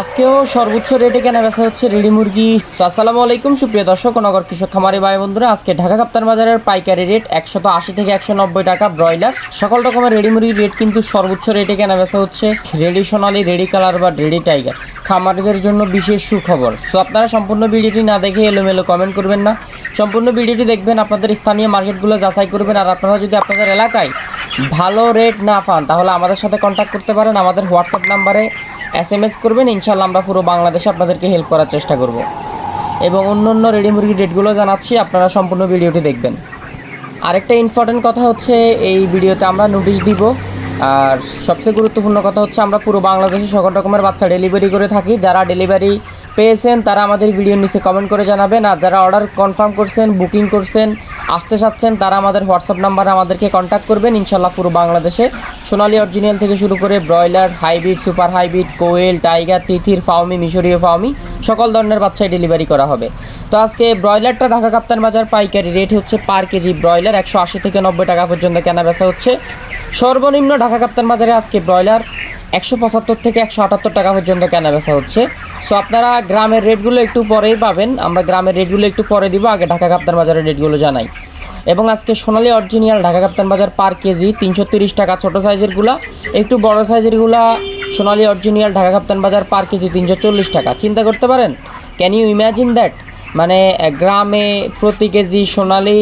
আজকেও সর্বোচ্চ রেটে কেনা বেচা হচ্ছে রেডি মুরগি। আসসালামু আলাইকুম, সুপ্রিয় দর্শক নগর কৃষক খামারি ভাই বন্ধুরা, আজকে ঢাকা কাপ্তান বাজারের পাইকারি রেট একশত আশি থেকে একশো নব্বই টাকা ব্রয়লার সকল রকমের রেডি মুরগির রেট কিন্তু সর্বোচ্চ রেটে কেনা বেচা হচ্ছে রেডি সোনালি রেডি কালার বা রেডি টাইগার খামারিদের জন্য বিশেষ সুখবর। তো আপনারা সম্পূর্ণ ভিডিওটি না দেখে এলোমেলো কমেন্ট করবেন না। সম্পূর্ণ ভিডিওটি দেখবেন আপনাদের স্থানীয় মার্কেটগুলো যাচাই করবেন, আর আপনারা যদি আপনাদের এলাকায় ভালো রেট না পান, তাহলে আমাদের সাথে কন্ট্যাক্ট করতে পারেন। আমাদের হোয়াটসঅ্যাপ নাম্বারে এস এম এস করবেন ইনশাল্লাহ আমরা পুরো বাংলাদেশে আপনাদেরকে হেল্প করার চেষ্টা করব। এবং অন্য অন্য রেডি মুরগির রেটগুলো জানাচ্ছি, আপনারা সম্পূর্ণ ভিডিওটি দেখবেন। আরেকটা ইম্পর্টেন্ট কথা হচ্ছে, এই ভিডিওতে আমরা নোটিশ দিব। আর সবচেয়ে গুরুত্বপূর্ণ কথা হচ্ছে, আমরা পুরো বাংলাদেশে সকল রকমের বাচ্চা ডেলিভারি করে থাকি। যারা ডেলিভারি পেয়েছেন, তারা আমাদের ভিডিওর নিচে কমেন্ট করে জানাবেন। আর যারা অর্ডার কনফার্ম করছেন বুকিং করছেন আসতে চাচ্ছেন, তারা আমাদের হোয়াটসঅ্যাপ নাম্বারে আমাদেরকে কন্ট্যাক্ট করবেন। ইনশাল্লাহ পুরো বাংলাদেশে। সোনালি অরিজিনাল থেকে শুরু করে ব্রয়লার, হাইব্রিড, সুপার হাইব্রিড, কোয়েল, টাইগার, তিথির ফাউমি মিশরীয় ফাউমি সকল ধরনের বাচ্চাই ডেলিভারি করা হবে। তো আজকে ব্রয়লারটা ঢাকা কাপ্তান বাজার পাইকারি রেট হচ্ছে পার কেজি ব্রয়লার, একশো আশি থেকে নব্বই টাকা পর্যন্ত কেনা বেচা হচ্ছে। সর্বনিম্ন ঢাকা কাপ্তান বাজারে আজকে ব্রয়লার একশো পঁচাত্তর থেকে একশো আটাত্তর টাকা পর্যন্ত কেনা বেচা হচ্ছে। সো আপনারা গ্রামের রেটগুলো একটু পরেই পাবেন। আমরা গ্রামের রেটগুলো একটু পরে দিব, আগে ঢাকা কাপ্তান বাজারের রেটগুলো জানাই। এবং আজকে সোনালী original Dhaka Kaptan Bazar per KG তিনশো তিরিশ টাকা ছোটো সাইজেরগুলা একটু বড় সাইজেরগুলা সোনালী original Dhaka Kaptan Bazar per KG তিনশো চল্লিশ টাকা। চিন্তা করতে পারেন? ক্যান ইউ ইম্যাজিন দ্যাট মানে গ্রামে প্রতি কেজি সোনালি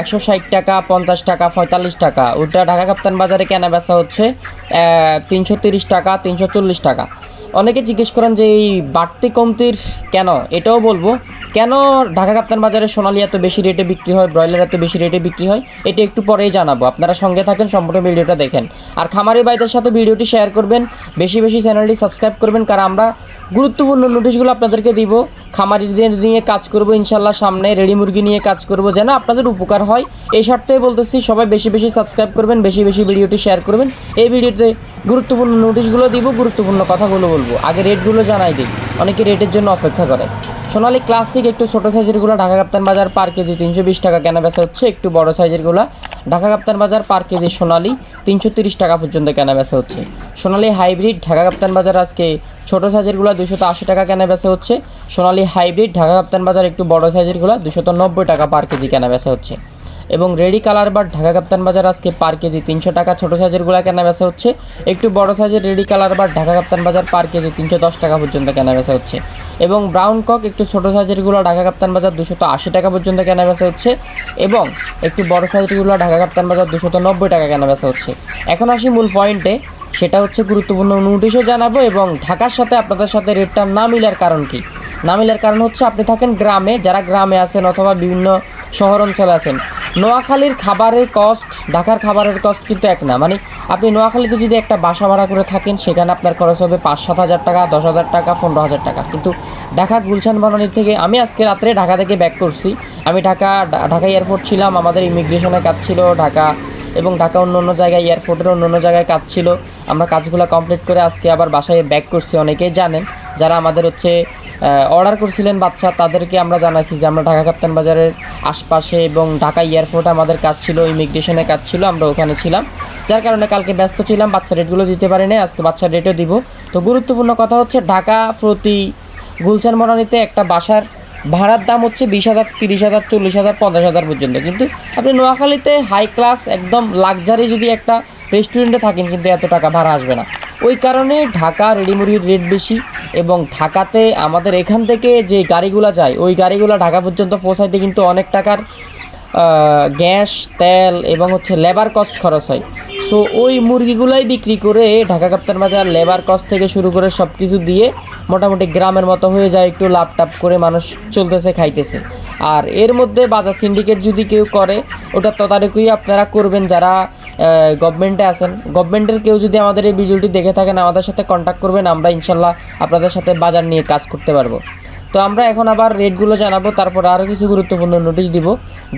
একশো ষাট টাকা, পঞ্চাশ টাকা, পঁয়তাল্লিশ টাকা। ওটা ঢাকা কাপ্তান বাজারে কেনা বেচা হচ্ছে তিনশো তিরিশ টাকা, তিনশো চল্লিশ টাকা। অনেকে জিজ্ঞেস করেন যে এই বাড়তি কমতির কেন? এটাও বলব, কেন ঢাকা কাপ্তান বাজারে সোনালি এত বেশি রেটে বিক্রি হয়, ব্রয়লার এত বেশি রেটে বিক্রি হয়? এটা একটু পরেই জানাব। আপনারা সঙ্গে থাকেন, সম্পূর্ণ ভিডিওটা দেখেন। আর খামারি বাইদের সাথে ভিডিওটি শেয়ার করবেন, বেশি বেশি চ্যানেলটি সাবস্ক্রাইব করবেন, কারণ আমরা গুরুত্বপূর্ণ নোটিশগুলো আপনাদেরকে দিব। খামারিদের নিয়ে কাজ করব, ইনশাল্লাহ সামনে রেডি মুরগি নিয়ে কাজ করব, যেন আপনাদের উপকার হয়। এই স্বার্থে বলতেছি, সবাই বেশি বেশি সাবস্ক্রাইব করবেন, বেশি বেশি ভিডিওটি শেয়ার করবেন। এই ভিডিওতে গুরুত্বপূর্ণ নোটিশগুলো দিব, গুরুত্বপূর্ণ কথাগুলো বলব। আগে রেটগুলো জানাই দিই, অনেকে রেটের জন্য অপেক্ষা করে। সোনালি ক্লাসিক একটু ছোটো সাইজেরগুলো ঢাকা কাপ্তান বাজার পার কেজি তিনশো বিশ টাকা কেনা বেচা হচ্ছে, একটু বড় সাইজেরগুলো ঢাকা কাপ্তান বাজার পার কেজি সোনালি তিনশো তিরিশ টাকা পর্যন্ত কেনা বেচা হচ্ছে। সোনালি হাইব্রিড ঢাকা কাপ্তান বাজার আজকে ছোটো সাইজেরগুলো দুশো আশি টাকা কেনা বেচা হচ্ছে। সোনালি হাইব্রিড ঢাকা কাপ্তান বাজার একটু বড় সাইজেরগুলো দুশো নব্বই টাকা পার কেজি কেনা বেচা হচ্ছে। এবং রেডি কালার বার ঢাকা কাপ্তান বাজার আজকে পার কেজি তিনশো টাকা ছোটো সাইজেরগুলো কেনা বেচা হচ্ছে। একটু বড় সাইজের রেডি কালার বার ঢাকা কাপ্তান বাজার পার কেজি তিনশো দশ টাকা পর্যন্ত কেনা বেচা হচ্ছে। এবং ব্রাউন কক একটু ছোটো সাইজেরগুলো ঢাকা কাপ্তান বাজার দুশো আশি টাকা পর্যন্ত কেনা বেচা হচ্ছে। এবং একটু বড় সাইজেরগুলো ঢাকা কাপ্তান বাজার দুশো নব্বই টাকা কেনা বেচা হচ্ছে। এখন আসি মূল পয়েন্টে। সেটা হচ্ছে গুরুত্বপূর্ণ নোটিশও জানাব এবং ঢাকার সাথে আপনাদের সাথে রেটটা না মিলার কারণ কি? না মিলার কারণ হচ্ছে আপনি থাকেন গ্রামে, যারা গ্রামে আছেন অথবা বিভিন্ন শহর অঞ্চলে আছেন। নোয়াখালীর খাবারের কস্ট ঢাকার খাবারের কস্ট কিন্তু এক না। মানে আপনি নোয়াখালীতে যদি একটা বাসা ভাড়া করে থাকেন, সেখানে আপনার খরচ হবে পাঁচ সাত হাজার টাকা, দশ হাজার টাকা, পনেরো হাজার টাকা। কিন্তু ঢাকা গুলশান বনানী থেকে আমি আজকে রাত্রে ঢাকা থেকে ব্যাক করছি। আমি ঢাকা ঢাকা এয়ারপোর্ট ছিলাম, আমাদের ইমিগ্রেশনের কাজ ছিল ঢাকা এবং ঢাকা অন্য অন্য জায়গায় এয়ারপোর্টের অন্য অন্য জায়গায় কাজ ছিল। আমরা কাজগুলো কমপ্লিট করে আজকে আবার বাসায় ব্যাক করছি। অনেকেই জানেন, যারা আমাদের হচ্ছে অর্ডার করছিলেন বাচ্চা, তাদেরকে আমরা জানাইছি যে আমরা ঢাকা কাপ্তান বাজারের আশপাশে এবং ঢাকা এয়ারপোর্টে আমাদের কাজ ছিল ইমিগ্রেশনের কাজ ছিল, আমরা ওখানে ছিলাম। যার কারণে কালকে ব্যস্ত ছিলাম, বাচ্চা রেটগুলো দিতে পারি আজকে বাচ্চার রেটও দিব। তো গুরুত্বপূর্ণ কথা হচ্ছে, ঢাকা প্রতি গুলশান মরানিতে একটা বাসার ভাড়ার দাম হচ্ছে বিশ হাজার, তিরিশ হাজার, চল্লিশ হাজার, পঞ্চাশ হাজার পর্যন্ত। কিন্তু আপনি নোয়াখালীতে হাই ক্লাস একদম লাক্সারি যদি একটা রেস্টুরেন্টে থাকেন কিন্তু এত টাকা ভাড়া আসবে না। ওই কারণে ঢাকা রেডিমুড়ির রেট বেশি এবং ঢাকাতে আমাদের এখান থেকে যে গাড়িগুলো যায়, ওই গাড়িগুলো ঢাকা পর্যন্ত পৌঁছাইতে কিন্তু অনেক টাকার গ্যাস, তেল এবং হচ্ছে লেবার কস্ট খরচ হয়। সো ওই মুরগিগুলাই বিক্রি করে ঢাকা কাপ্তান বাজার লেবার কস্ট থেকে শুরু করে সব কিছু দিয়ে মোটামুটি গ্রামের মতো হয়ে যায়, একটু লাভ টাপ করে মানুষ চলতেছে, খাইতেছে। আর এর মধ্যে বাজার সিন্ডিকেট যদি কেউ করে, ওটা তদারকিই আপনারা করবেন যারা গভর্নমেন্টে আছেন। গভর্নমেন্টের কেউ যদি আমাদের এই ভিডিওটি দেখে থাকেন, আমাদের সাথে কন্ট্যাক্ট করবেন, আমরা ইনশাল্লাহ আপনাদের সাথে বাজার নিয়ে কাজ করতে পারব। তো আমরা এখন আবার রেটগুলো জানাব, তারপর আরও কিছু গুরুত্বপূর্ণ নোটিশ দিব।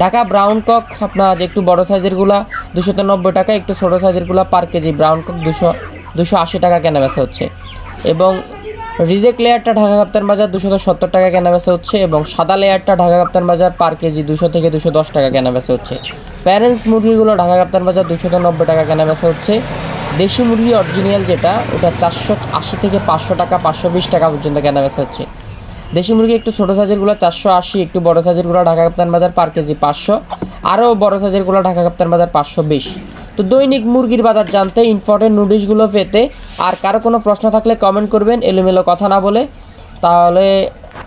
ঢাকা ব্রাউন কক আপনার যে একটু বড় সাইজেরগুলা দুশো নব্বই টাকা, একটু ছোটো সাইজেরগুলা পার কেজি ব্রাউন কক দুশো দুশো আশি টাকা কেনা বেচা হচ্ছে। এবং রিজেক্ট লেয়ারটা ঢাকা কাপ্তান বাজার দুশো সত্তর টাকা কেনা বেচা হচ্ছে এবং সাদা লেয়ারটা ঢাকা কাপ্তান বাজার পার কেজি দুশো থেকে দুশো দশ টাকা কেনা বেচা হচ্ছে। প্যারেন্টস মুরগিগুলো ঢাকা কাপ্তান বাজার দুশো নব্বই টাকা কেনা বেচা হচ্ছে। দেশি মুরগি অরিজিনাল যেটা, ওটা চারশো আশি থেকে পাঁচশো টাকা, পাঁচশো বিশ টাকা পর্যন্ত কেনা বেচা হচ্ছে। দেশি মুরগি একটু ছোটো সাইজেরগুলো চারশো আশি, একটু বড়ো সাইজেরগুলো ঢাকা কাপ্তান বাজার পার কেজি পাঁচশো। আরও বড়ো সাইজেরগুলো ঢাকা কাপ্তান বাজার পাঁচশো বিশ। তো দৈনিক মুরগির বাজার জানতে ইম্পর্টেন্ট নোটিশগুলো পেতে, আর কারও কোনো প্রশ্ন থাকলে কমেন্ট করবেন, এলোমেলো কথা না বলে। তাহলে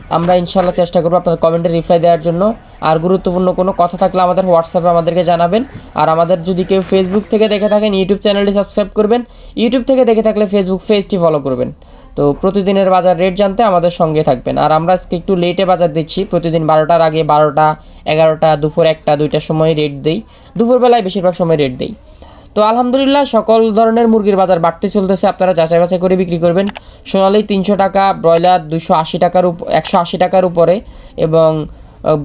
আমরা ইনশাল্লাহ চেষ্টা করব আপনাদের কমেন্টে রিপ্লাই দেওয়ার জন্য। আর গুরুত্বপূর্ণ কোনো কথা থাকলে আমাদের হোয়াটসঅ্যাপে আমাদেরকে জানাবেন। আর আমাদের যদি কেউ ফেসবুক থেকে দেখে থাকেন ইউটিউব চ্যানেলটি সাবস্ক্রাইব করবেন। ইউটিউব থেকে দেখে থাকলে ফেসবুক পেজটি ফলো করবেন। তো প্রতিদিনের বাজার রেট জানতে আমাদের সঙ্গে থাকবেন। আর আমরা আজকে একটু লেটে বাজার দিচ্ছি। প্রতিদিন বারোটার আগে বারোটা, এগারোটা, দুপুর একটা, দুইটার সময় রেট দিই। দুপুরবেলায় বেশিরভাগ সময় রেট দিই। তো আলহামদুলিল্লাহ সকল ধরনের মুরগির বাজার বাড়তে চলতেছে। আপনারা যাচাই বাছাই করে বিক্রি করবেন। সোনালি তিনশো টাকা, ব্রয়লার দুশো আশি টাকার উপ একশো আশি টাকার উপরে এবং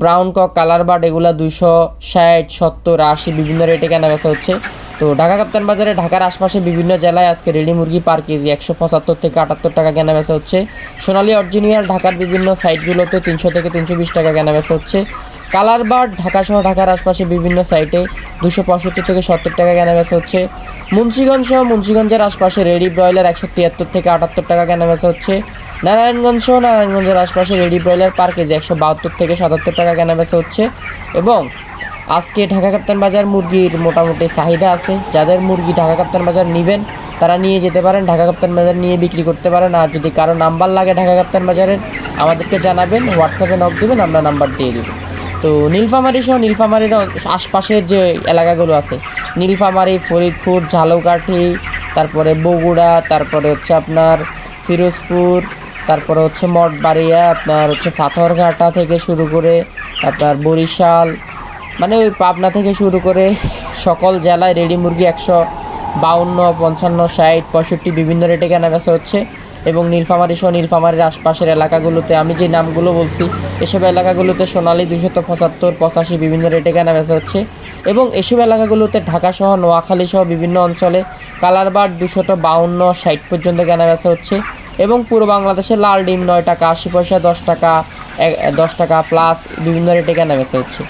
ব্রাউন কক কালার বার্ড এগুলো দুশো ষাট, সত্তর, আশি বিভিন্ন রেটে কেনা বেচা হচ্ছে। তো ঢাকা কাপ্তান বাজারে ঢাকার আশপাশে বিভিন্ন জেলায় আজকে রেডি মুরগি পার কেজি একশো পঁচাত্তর থেকে আটাত্তর টাকা কেনা বেচা হচ্ছে। সোনালি অরিজিনিয়াল ঢাকার বিভিন্ন সাইটগুলোতে তিনশো থেকে তিনশো বিশ টাকা কেনা বেচা হচ্ছে। কালার বার্ড ঢাকা সহ ঢাকার আশপাশে বিভিন্ন সাইটে দুশো পঁয়ষট্টি থেকে সত্তর টাকা কেনা বেচা হচ্ছে। মুন্সিগঞ্জ সহ মুন্সিগঞ্জের আশপাশে রেডি ব্রয়লার একশো তিয়াত্তর থেকে আটাত্তর টাকা কেনা বেচা হচ্ছে। নারায়ণগঞ্জ সহ নারায়ণগঞ্জের আশপাশে রেডি ব্রয়লার পার কেজি একশো বাহাত্তর থেকে সাতাত্তর টাকা কেনা বেচা হচ্ছে। এবং আজকে ঢাকা কাপ্তান বাজার মুরগির মোটামুটি চাহিদা আছে। যাদের মুরগি ঢাকা কাপ্তান বাজার নেবেন, তারা নিয়ে যেতে পারেন, ঢাকা কাপ্তান বাজার নিয়ে বিক্রি করতে পারেন। আর যদি কারও নাম্বার লাগে ঢাকা কাপ্তান বাজারের, আমাদেরকে জানাবেন, হোয়াটসঅ্যাপে নক দেবেন, আমরা নাম্বার দিয়ে দেবো। তো নীলফামারি সহ নীলফামারির আশপাশের যে এলাকাগুলো আছে, নীলফামারি, ফরিদপুর, ঝালকাঠি, তারপরে বগুড়া, তারপরে হচ্ছে আপনার ফিরোজপুর, তারপরে হচ্ছে মঠবাড়িয়া, আপনার হচ্ছে পাথরঘাটা থেকে শুরু করে আপনার বরিশাল মানে ওই পাবনা থেকে শুরু করে সকল জেলায় রেডি মুরগি একশো বাউন্ন, পঞ্চান্ন, ষাট, পঁয়ষট্টি বিভিন্ন রেটে কেনা বেচা হচ্ছে। এবং নীলফামারি সহ নীলফামারির আশপাশের এলাকাগুলোতে আমি যে নামগুলো বলছি, এসব এলাকাগুলোতে সোনালী দুশত পঁচাত্তর, পঁচাশি বিভিন্ন রেটে কেনা বেচা হচ্ছে। এবং এসব এলাকাগুলোতে ঢাকা সহ, নোয়াখালী সহ বিভিন্ন অঞ্চলে কালারবার্ড দুশত বাউন্ন, ষাট পর্যন্ত কেনা বেচা হচ্ছে। এবং পুরো বাংলাদেশে লাল ডিম নয় টাকা, আশি পয়সা দশ টাকা দশ টাকা প্লাস বিভিন্ন রেটে কেনা বেচা হচ্ছে।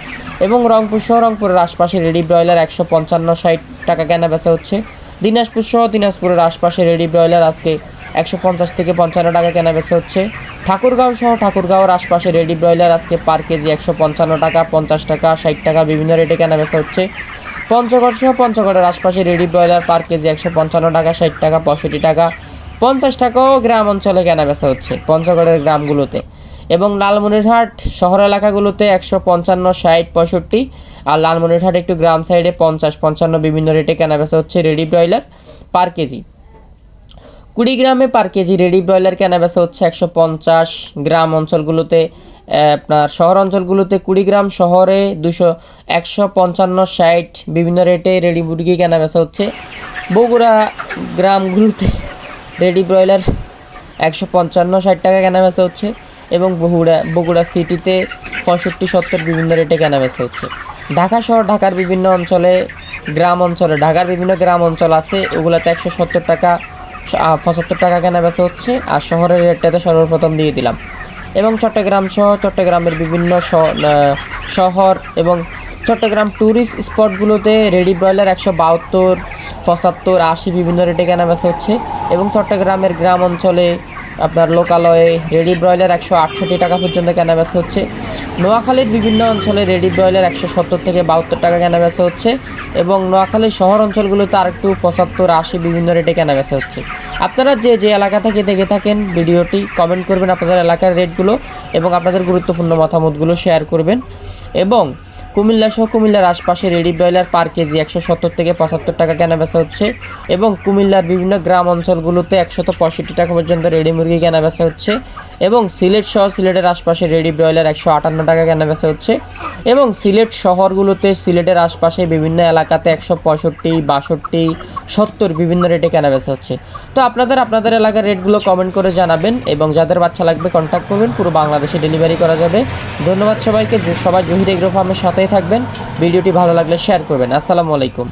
এবং রংপুর সহ, রংপুরের আশপাশে রেডি ব্রয়লার একশো পঞ্চান্ন, ষাট টাকা কেনা বেচা হচ্ছে। দিনাজপুর সহ, দিনাজপুরের আশপাশে রেডি ব্রয়লার আজকে একশো পঞ্চাশ থেকে পঞ্চান্ন টাকা কেনা বেচা হচ্ছে। ঠাকুরগাঁও সহ ঠাকুরগাঁওর আশপাশে রেডি ব্রয়লার আজকে পার কেজি একশো পঞ্চান্ন টাকা, পঞ্চাশ টাকা, ষাট টাকা বিভিন্ন রেটে কেনা বেচা হচ্ছে। পঞ্চগড় সহ পঞ্চগড়ের আশপাশে রেডি ব্রয়লার পার কেজি একশো পঞ্চান্ন টাকা, ষাট টাকা, পঁয়ষট্টি টাকা, পঞ্চাশ টাকাও গ্রাম অঞ্চলে কেনা বেচা হচ্ছে পঞ্চগড়ের গ্রামগুলোতে। এবং লালমনিরহাট শহর এলাকাগুলোতে একশো পঞ্চান্ন, ষাট, পঁয়ষট্টি আর লালমনিরহাট একটু গ্রাম সাইডে পঞ্চাশ, পঞ্চান্ন বিভিন্ন রেটে কেনা বেচা হচ্ছে রেডি ব্রয়লার পার কেজি। কুড়িগ্রামে পার কেজি রেডি ব্রয়লার কেনা বেচা হচ্ছে একশো পঞ্চাশ গ্রাম অঞ্চলগুলোতে আপনার শহর অঞ্চলগুলোতে কুড়িগ্রাম শহরে দুশো একশো পঞ্চান্ন ষাট বিভিন্ন রেটে রেডি মুরগি কেনা বেচা হচ্ছে। বগুড়া গ্রামগুলোতে রেডি ব্রয়লার একশো পঞ্চান্ন ষাট টাকা কেনা বেচা হচ্ছে এবং বগুড়া বগুড়া সিটিতে পঁয়ষট্টি সত্তর বিভিন্ন রেটে কেনা বেচা হচ্ছে। ঢাকা শহর ঢাকার বিভিন্ন অঞ্চলে গ্রাম অঞ্চলে, ঢাকার বিভিন্ন গ্রাম অঞ্চল আছে, ওগুলোতে একশো সত্তর টাকা পঁচাত্তর টাকা কেনা বেচা হচ্ছে, আর শহরের রেটটাতে সর্বপ্রথম দিয়ে দিলাম। এবং চট্টগ্রাম সহ চট্টগ্রামের বিভিন্ন শহর এবং চট্টগ্রাম ট্যুরিস্ট স্পটগুলোতে রেডি ব্রয়লার একশো বাহাত্তর, পঁচাত্তর, আশি বিভিন্ন রেটে কেনা বেচা হচ্ছে। এবং চট্টগ্রামের গ্রাম অঞ্চলে আপনার লোকালয়ে রেডি ব্রয়লার একশো আটষট্টি টাকা পর্যন্ত কেনা বেচা হচ্ছে। নোয়াখালীর বিভিন্ন অঞ্চলে রেডি ব্রয়লার একশো সত্তর থেকে বাহাত্তর টাকা কেনা বেচা হচ্ছে। এবং নোয়াখালীর শহর অঞ্চলগুলোতে আরেকটু পঁচাত্তর, আশি বিভিন্ন রেটে কেনা বেচা হচ্ছে। আপনারা যে যে এলাকা থেকে দেখে থাকেন ভিডিওটি কমেন্ট করবেন আপনাদের এলাকার রেটগুলো এবং আপনাদের গুরুত্বপূর্ণ মতামতগুলো শেয়ার করবেন। এবং কুমিল্লা সহ কুমিল্লার আশপাশে রেডি ব্রয়লার পার কেজি একশো সত্তর থেকে পঁচাত্তর টাকা কেনা বেচা হচ্ছে এবং কুমিল্লার বিভিন্ন গ্রাম অঞ্চলগুলোতে একশত পঁয়ষট্টি টাকা পর্যন্ত রেডি মুরগি কেনা বেচা হচ্ছে। এবং সিলেট সহ সিলেটের আশপাশে রেডি ব্রয়লার একশো আটান্ন টাকা কেনা বেচা হচ্ছে। এবং সিলেট শহরগুলোতে সিলেটের আশপাশে বিভিন্ন এলাকাতে একশো পঁয়ষট্টি, বাষট্টি, সত্তর বিভিন্ন রেটে কেনা বেচা হচ্ছে। তো আপনাদের আপনাদের এলাকার রেটগুলো কমেন্ট করে জানাবেন এবং যাদের বাচ্চা লাগবে কন্ট্যাক্ট করবেন পুরো বাংলাদেশে ডেলিভারি করা যাবে। ধন্যবাদ সবাইকে। সবাই জহির এগ্রো ফার্মের সাথেই থাকবেন। ভিডিওটি ভালো লাগলে শেয়ার করবেন। আসসালামু আলাইকুম।